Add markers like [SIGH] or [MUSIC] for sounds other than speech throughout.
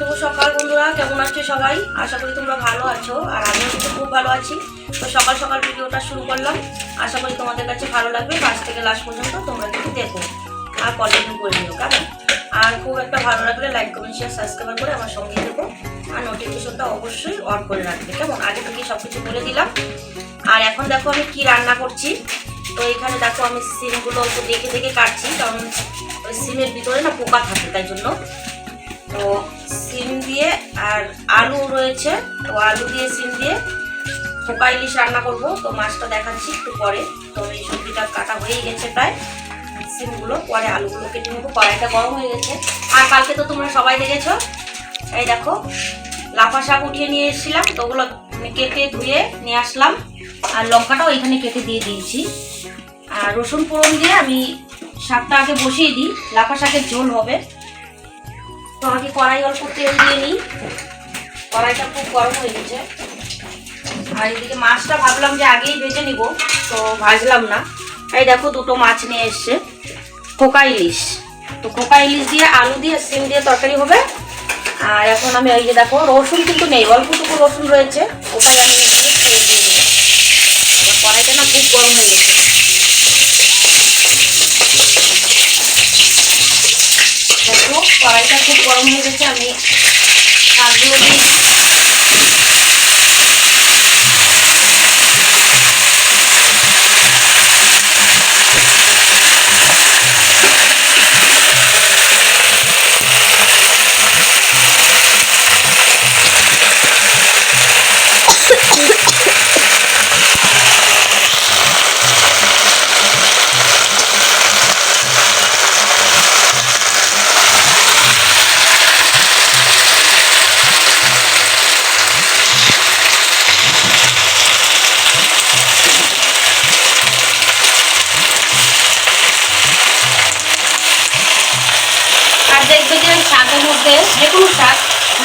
শুভ সকাল বন্ধুরা, কেমন আছো সবাই? আশা করি তোমরা ভালো আছো, আর আমিও কিন্তু খুব ভালো আছি। তো সকাল সকাল ভিডিওটা শুরু করলাম। আশা করি তোমাদের কাছে ভালো লাগবে ফার্স্ট থেকে লাস্ট পর্যন্ত তোমরা কিন্তু দেখো, আর কন্টিনিউ করে নিও, কেমন? আর খুব একটা ভালো লাগলে লাইক কমেন্ট শেয়ার সাবস্ক্রাইব করে আমার সঙ্গে দেখো আর নোটিফিকেশনটা অবশ্যই অন করে রাখবে, কেমন? আগে থেকে সব কিছু বলে দিলাম। আর এখন দেখো আমি কি রান্না করছি। তো এখানে দেখো আমি সিমগুলো একটু দেখে দেখে কাটছি, কারণ ওই সিমের ভিতরে না পোকা থাকে, তাই জন্য। তো সিম দিয়ে আর আলু রয়েছে, তো আলু দিয়ে সিম দিয়ে পোকা ইলিশ রান্না করব। তো মাছটা দেখাচ্ছি একটু পরে। তো এই সবজিটা কাটা হয়েই গেছে প্রায়। সিমগুলো, পরে আলুগুলো কেটে নেব। কড়াইটা গরম হয়ে গেছে। আর কালকে তো তোমরা সবাই দেখেছ। এই দেখো, লাফা শাক উঠিয়ে নিয়ে এসেছিলাম। তো ওগুলো কেটে ধুয়ে নিয়ে আসলাম। আর লঙ্কাটাও এখানে কেটে দিয়ে দিয়েছি। আর রসুন ফোড়ন দিয়ে আমি শাকটা আগে বসিয়ে দিই। লাফা শাকের ঝোল হবে। তো কড়াই অল্প তেল দিয়ে নিই। কড়াইটা খুব গরম হয়ে গেছে। আর এদিকে মাছটা ভাবলাম যে আগেই ভেজে নিব, তো ভাজলাম না। এই দেখো দুটো মাছ নিয়ে এসছে। কোকা ইলিশ। তো কোকা ইলিশ দিয়ে আলু দিয়ে সিম দিয়ে তরকারি হবে। আর এখন আমি ওই যে দেখো, রসুন কিন্তু নেই অল্পটুকু রসুন রয়েছে। ওটাই আমি ফোড়ন দিয়ে দেবো কড়াইটা না খুব গরম হয়ে গেছে। কড়াইটা খুব গরম হয়ে গেছে আমি শাকগুলো দিয়ে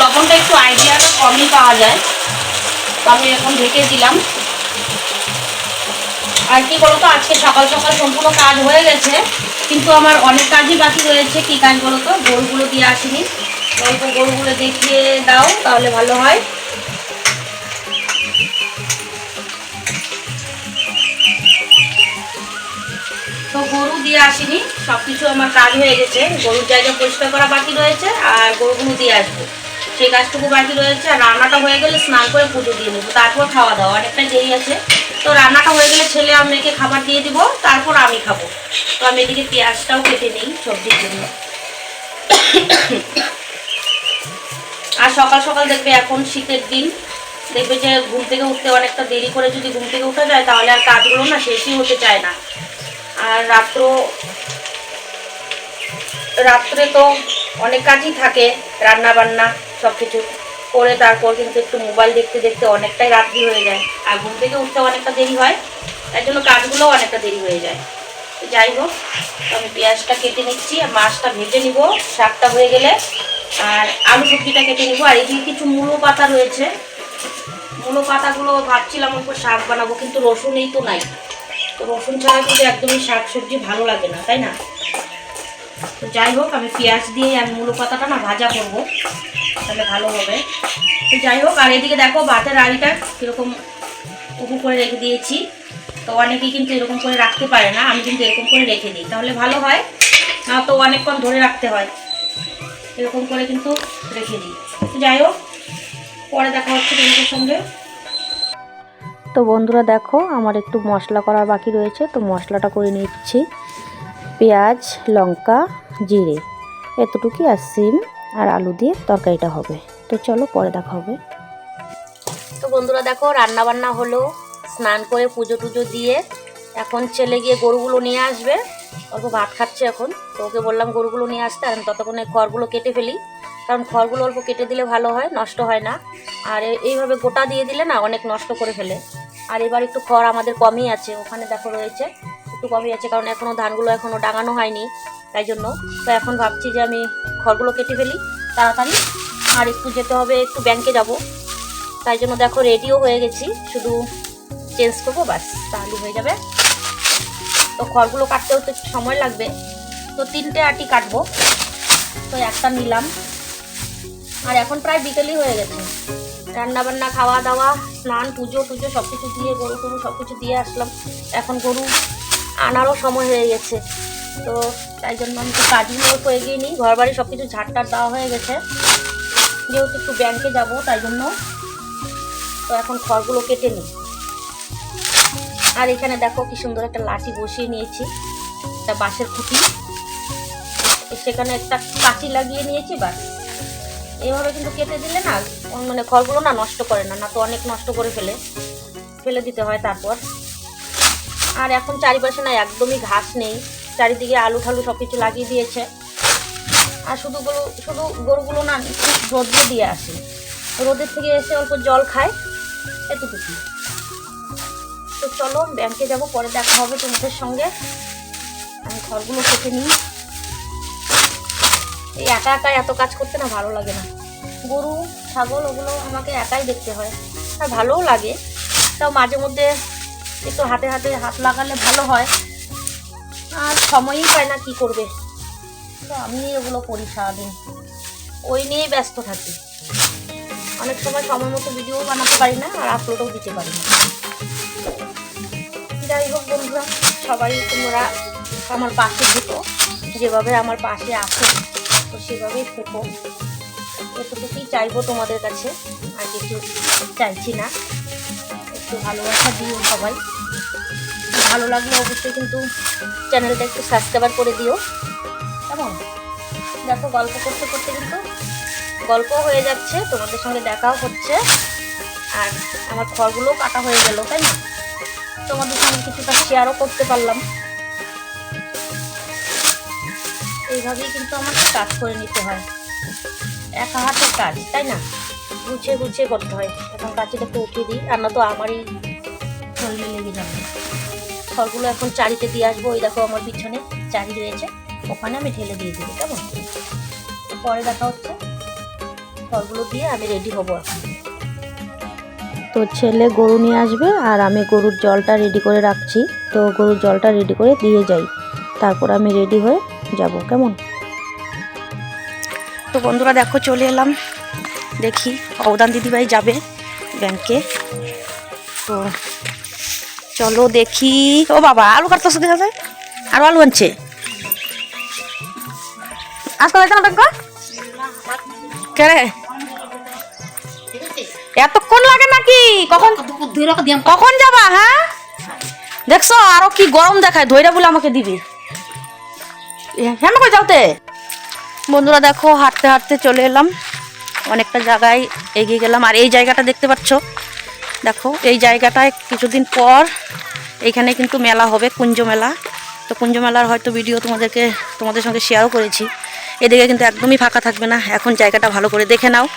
লবণটা একটু আইডিয়াটা কমই পাওয়া যায়। তো আমি এখন ঢেকে দিলাম। আর কি বলতো, আজকে সকাল সকাল সম্পূর্ণ কাজ হয়ে গেছে, কিন্তু আমার অনেক কাজই বাকি রয়েছে। কি কাজ বলতো, গরুগুলো দিয়ে আসিনি। তো অল্প গরুগুলো দেখিয়ে দাও, তাহলে ভালো হয়। তো গরু দিয়ে আসিনি সব কিছু আমার কাজ হয়ে গেছে। গরুর জায়গা পরিষ্কার করা বাকি রয়েছে, আর গরুগুলো দিয়ে আসব। সেই কাজটুকু বাকি রয়েছে, আর রান্নাটা হয়ে গেলে স্নান করে পুজো দিয়ে নেব, তারপর খাওয়া দাওয়া, অনেকটা দেরি আছে। তো রান্নাটা হয়ে গেলে ছেলে আর মেয়েকে খাবার দিয়ে দিব, তারপর আমি খাব। তো আমি এদিকে পেঁয়াজটাও কেটে নিই সবজির জন্য। আর সকাল সকাল দেখবে এখন শীতের দিন, দেখবে যে ঘুম থেকে উঠতে অনেকটা দেরি করে যদি ঘুম থেকে উঠে যায়, তাহলে আর কাজগুলো না শেষই হতে চায় না। আর রাত্র, রাত্রে তো অনেক কাজই থাকে রান্না বান্না সব কিছু করে তারপর কিন্তু একটু মোবাইল দেখতে দেখতে অনেকটাই রাত্রি হয়ে যায়। আর ঘুম থেকে উঠতে অনেকটা দেরি হয় তার জন্য কাজগুলোও অনেকটা দেরি হয়ে যায়। যাই হোক, আমি পেঁয়াজটা কেটে নিচ্ছি, আর মাছটা ভেজে নিব। শাকটা হয়ে গেলে, আর আলু সবজিটা কেটে নিব। আর এদিকে কিছু মূলো পাতা রয়েছে। মূলো পাতাগুলো ভাবছিলাম অল্প শাক বানাবো, কিন্তু রসুনই তো নাই। তো রসুন ছাড়া কিন্তু একদমই শাক সবজি ভালো লাগে না, তাই না? তো যাই হোক, আমি পেঁয়াজ দিয়ে আমি মূলো পাতাটা না ভাজা করব। তাহলে ভালো হবে। তো যাই হোক, আর এদিকে দেখো, ভাতের আড়িটা কীরকম উপু করে রেখে দিয়েছি। তো অনেকেই কিন্তু এরকম করে রাখতে পারে না, আমি কিন্তু এরকম করে রেখে দিই। তাহলে ভালো হয়, না তো অনেকক্ষণ ধরে রাখতে হয়। এরকম করে কিন্তু রেখে দিই। যাই হোক, পরে দেখা হচ্ছে তোমাদের সঙ্গে। তো বন্ধুরা দেখো, আমার একটু মশলা করা বাকি রয়েছে, তো মশলাটা করে নিচ্ছি। পেঁয়াজ, লঙ্কা, জিরে। এতটুকুই আর সিম আর আলু দিয়ে তরকারিটা হবে। তো চলো পরে দেখা হবে। তো বন্ধুরা দেখো রান্না বান্না হলো। স্নান করে পুজো টুজো দিয়ে এখন ছেলে গিয়ে গরুগুলো নিয়ে আসবে। অল্প ভাত খাচ্ছে এখন। তো ওকে বললাম গরুগুলো নিয়ে আসতে, আর ততক্ষণে খড়গুলো কেটে ফেলি। কারণ খড়গুলো অল্প কেটে দিলে ভালো হয়, নষ্ট হয় না। আর এইভাবে গোটা দিয়ে দিলে না অনেক নষ্ট করে ফেলে। আর এবার একটু খড় আমাদের কমই আছে, ওখানে দেখো রয়েছে। একটু কমই আছে কারণ এখনও ধানগুলো এখনও ডাঙানো হয়নি, তাই জন্য। তো এখন ভাবছি যে আমি খড়গুলো কেটে ফেলি, তাড়াতাড়ি। আর একটু যেতে হবে, একটু ব্যাংকে যাব। তাই জন্য দেখো রেডিও হয়ে গেছি, শুধু চেঞ্জ করব, ব্যাস, তাহলে হয়ে যাবে। তো খড়গুলো কাটতেও তো সময় লাগবে। তো তিনটে আটি কাটবো। তো একটা নিলাম। আর এখন প্রায় বিকেলই হয়ে গেছে। রান্না বান্না খাওয়া দাওয়া স্নান পুজো টুজো সব কিছু দিয়ে গরু টরু সব কিছু দিয়ে আসলাম। এখন গরু আনারও সময় হয়ে গেছে। তো তাই জন্য আমি তো কাজগুলো একটু এগিয়ে নিই ঘর বাড়ি সব কিছু ঝাড়টার দেওয়া হয়ে গেছে। যেহেতু একটু ব্যাংকে যাব, তাই জন্য তো এখন খড়গুলো কেটে নিই। আর এখানে দেখো কি সুন্দর একটা লাঠি বসিয়ে নিয়েছি। একটা বাঁশের খুঁটি। সেখানে একটা কাঁচি লাগিয়ে নিয়েছি বাস এইভাবে কিন্তু কেটে দিলে না মানে খড়গুলো না নষ্ট করে না না তো অনেক নষ্ট করে ফেলে। ফেলে দিতে হয় তারপর। আর এখন চারিপাশে না একদমই ঘাস নেই। চারিদিকে আলু ঠালু সব কিছু লাগিয়ে দিয়েছে। আর শুধু গরু, শুধু গরুগুলো না, রোদ্রে দিয়ে আসে। রোদের থেকে এসে অল্প জল খায় এতটুকু তো চলো, ব্যাংকে যাব, পরে দেখা হবে তোমাদের সঙ্গে। আমি ঘরগুলো কেটে নিই। এই একা একা এত কাজ করতে না ভালো লাগে না। গরু, ছাগল, ওগুলো আমাকে একাই দেখতে হয়। আর ভালোও লাগে। তাও মাঝে মধ্যে একটু হাতে হাতে হাত লাগালে ভালো হয়। আর সময়ই পায় না কি করবে। তো আমি এগুলো করি সারাদিন। ওই নিয়েই ব্যস্ত থাকি। অনেক সময় সময় মতো ভিডিও বানাতে পারি না আর আপলোডও দিতে পারি না। যাই হোক বন্ধুরা, সবাই তোমরা আমার পাশে থেকো। যেভাবে আমার পাশে আছো, তো সেভাবেই থেকো। এতটুকুই চাইব তোমাদের কাছে। আর কিছু চাইছি না। একটু ভালোবাসা দিও সবাই। ভালো লাগলে অবশ্যই কিন্তু চ্যানেলটা একটু সাবস্ক্রাইবার করে দিও। কেমন? দেখো, গল্প করতে করতে কিন্তু গল্প হয়ে যাচ্ছে, তোমাদের সঙ্গে দেখাও হচ্ছে। আর আমার খড়গুলো কাটা হয়ে গেল, তাই না? তোমাদের সঙ্গে কিছুটা শেয়ারও করতে পারলাম। এইভাবেই কিন্তু আমাকে কাজ করে নিতে হয়। একা হাতের কাজ, তাই না? গুছিয়ে গুছিয়ে করতে হয়। এখন কাঁচিটা একটু উঠিয়ে দিই। আর না তো আমারই শরীরে লেগে যাবে। ফলগুলো এখন চারিতে দিয়ে আসব। ওই দেখো আমার পিছনে চারি রয়েছে। ওখানে আমি ঢেলে দিয়ে দেবো, কেমন? পরে দেখা হচ্ছে। ফলগুলো দিয়ে আমি রেডি হব এখন। তো ছেলে গরু নিয়ে আসবে আর আমি গরুর জলটা রেডি করে রাখছি। তো গরুর জলটা রেডি করে দিয়ে যাই। তারপর আমি রেডি হয়ে যাব, কেমন? তো বন্ধুরা দেখো চলে এলাম। দেখি, অবদান দিদিভাই যাবে ব্যাংকে। তো চলো দেখি। ও বাবা, আলু কাটতেছে দেখা যায় আরও আলু আনছে। আজকাল যাইতে না ব্যাংক কে রে? এতক্ষণ লাগে নাকি? কখন কখন যাবা হ্যাঁ? দেখছ, আরও কি গরম দেখায় ধৈরা বলে আমাকে দিবি। হ্যাঁ করে যাওতে? বন্ধুরা দেখো, হাঁটতে হাঁটতে চলে এলাম। অনেকটা জায়গায় এগিয়ে গেলাম। আর এই জায়গাটা দেখতে পাচ্ছ? দেখো, এই জায়গাটায় কিছুদিন পর এইখানে কিন্তু মেলা হবে, কুঞ্জ মেলা। তো কুঞ্জ মেলার হয়তো ভিডিও তোমাদেরকে, তোমাদের সঙ্গে শেয়ারও করেছি। এদিকে কিন্তু একদমই ফাঁকা থাকবে না। এখন জায়গাটা ভালো করে দেখে নাও।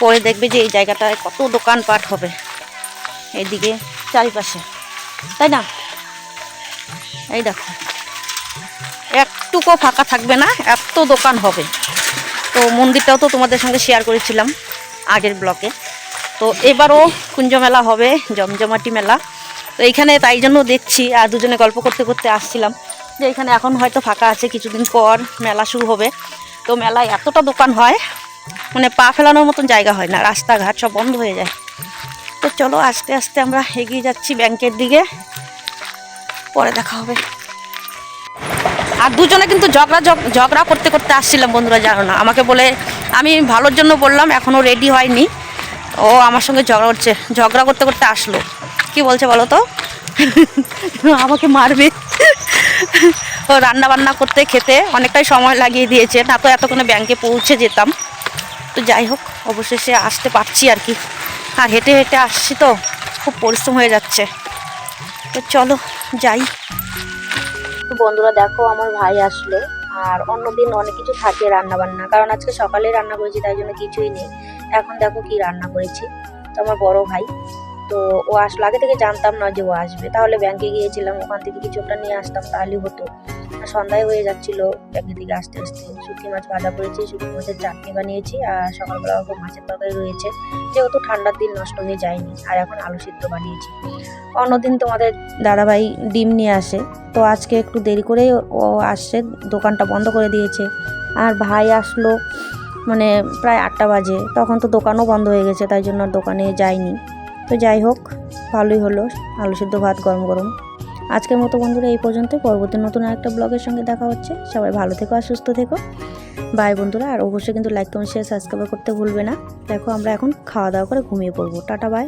পরে দেখবে যে এই জায়গাটায় কত দোকানপাট হবে। এইদিকে চারিপাশে। তাই না? এই দেখো। একটুকু ফাঁকা থাকবে না, এত দোকান হবে। তো মন্দিরটাও তো তোমাদের সঙ্গে শেয়ার করেছিলাম আগের ব্লকে তো এবারও কুঞ্জ মেলা হবে, জমজমাটি মেলা। তো এইখানে তাই জন্য দেখছি আর দুজনে গল্প করতে করতে আসছিলাম যে এখানে এখন হয়তো ফাঁকা আছে, কিছুদিন পর মেলা শুরু হবে। তো মেলায় এতটা দোকান হয় মানে পা ফেলানোর মতন জায়গা হয় না, রাস্তাঘাট সব বন্ধ হয়ে যায়। তো চলো আস্তে আস্তে আমরা এগিয়ে যাচ্ছি ব্যাংকের দিকে, পরে দেখা হবে। আর দুজনে কিন্তু ঝগড়া ঝগড়া করতে করতে আসছিলাম, বন্ধুরা জানো না। আমাকে বলে, আমি ভালোর জন্য বললাম এখনও রেডি হয়নি। ও আমার সঙ্গে ঝগড়া করছে, ঝগড়া করতে করতে আসলো। কি বলছে বলো তো? [LAUGHS] আমাকে মারবে। ও রান্না বান্না করতে খেতে অনেকটাই সময় লাগিয়ে দিয়েছে, না তো এতক্ষণে ব্যাংকে পৌঁছে যেতাম। তো যাই হোক, অবশেষে আসতে পারছি আর কি। আর হেঁটে হেঁটে আসছি তো, খুব পরিশ্রম হয়ে যাচ্ছে। তো চলো, যাই। তো বন্ধুরা দেখো, আমার ভাই আসলো। আর অন্যদিন অনেক কিছু থাকে রান্না বান্না কারণ আজকে সকালে রান্না করেছি, তাই জন্য কিছুই নেই। এখন দেখো কি রান্না করেছি। তো আমার বড় ভাই। তো ও আসলো। আগে থেকে জানতাম না যে ও আসবে। তাহলে ব্যাংকে গিয়েছিলাম, ওখান থেকে কিছু একটা নিয়ে আসতাম, তাহলে হতো। সন্ধ্যায় হয়ে যাচ্ছিল ব্যাংকে থেকে আসতে আসতে। শুটকি মাছ ভাজা করেছি, শুটকি মাছের চাটনি বানিয়েছি, আর সকালবেলা অল্প মাছের তরকারি রয়েছে। যেহেতু ঠান্ডার দিন নষ্ট হয়ে যায়নি, আর এখন আলু সিদ্ধ বানিয়েছি। অন্যদিন তোমাদের দাদাভাই ডিম নিয়ে আসে। তো আজকে একটু দেরি করেই ও আসছে, দোকানটা বন্ধ করে দিয়েছে। আর ভাই আসলো মানে প্রায় আটটা বাজে। তখন তো দোকানও বন্ধ হয়ে গেছে, তাই জন্য দোকানে যাইনি তো যাই হোক, ভালোই হলো। আলু সিদ্ধ ভাত গরম গরম। আজকের মতো বন্ধুরা এই পর্যন্ত। পরবর্তী নতুন একটা ব্লগের সঙ্গে দেখা হচ্ছে। সবাই ভালো থেকো আর সুস্থ থেকো। বাই বন্ধুরা। আর অবশ্যই কিন্তু লাইক কমেন্ট শেয়ার সাবস্ক্রাইব করতে ভুলবে না। দেখো আমরা এখন খাওয়া দাওয়া করে ঘুমিয়ে পড়ব। Tata bye